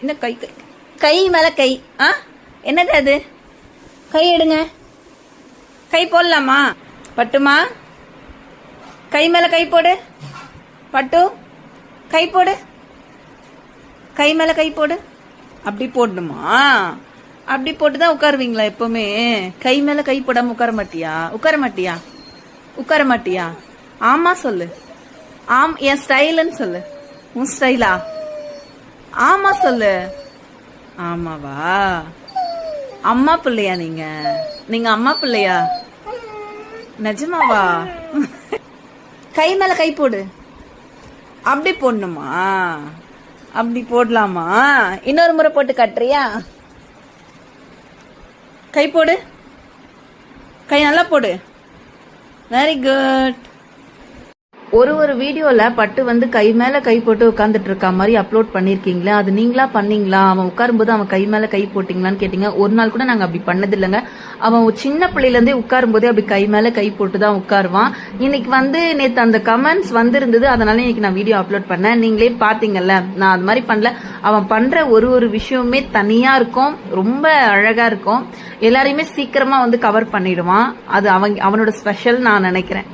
இந்த கை கை கை மேலே கை. ஆ? என்னது அது? கை எடுங்க. கை போடலாமா? பட்டுமா? கை மேலே கை போடு. பட்டு. கை போடு. கை மேலே கை போடு. அப்படி போடணுமா? அப்படி போட்டு தான் உட்காருவீங்களா எப்பவுமே? கை மேலே கை போடாம உட்கார மாட்டியா? உட்கார மாட்டியா? உட்கார மாட்டியா? ஆமா சொல்லு. ஆம் என் ஸ்டைலுன்னு சொல்லு. உன் ஸ்டைலா ஆமா சொல்லு. ஆமாவா? அம்மா பிள்ளையா நீங்க? நீங்க அம்மா பிள்ளையா? நிஜமாவா? கை மேல கை போடு. அப்படி போடணுமா? அப்படி போடலாமா? இன்னொரு முறை போட்டு கட்டுறியா? கை போடு. கை நல்லா போடு. வெரி குட் ஒரு ஒரு வீடியோல பட்டு வந்து கை மேல கை போட்டு உட்காந்துட்டு இருக்க மாதிரி அப்லோட் பண்ணிருக்கீங்களா? அது நீங்களா பண்ணீங்களா? அவன் உட்காரும்போது அவன் கை மேல கை போட்டீங்களான்னு கேட்டீங்க. ஒரு நாள் கூட நாங்க அப்படி பண்ணது இல்லைங்க அவன் சின்ன பிள்ளையில இருந்தே உட்காரும் போதே அப்படி கை மேல கை போட்டு தான் உட்காருவான். இன்னைக்கு வந்து நேற்று அந்த கமெண்ட்ஸ் வந்திருந்தது. அதனால இன்னைக்கு நான் வீடியோ அப்லோட் பண்ணேன். நீங்களே பாத்தீங்கல்ல நான் அது மாதிரி பண்ணல. அவன் பண்ற ஒரு ஒரு விஷயமுமே தனியா இருக்கும். ரொம்ப அழகா இருக்கும். எல்லாரையுமே சீக்கிரமா வந்து கவர் பண்ணிடுவான். அது அவன் அவனோட ஸ்பெஷல் நான் நினைக்கிறேன்.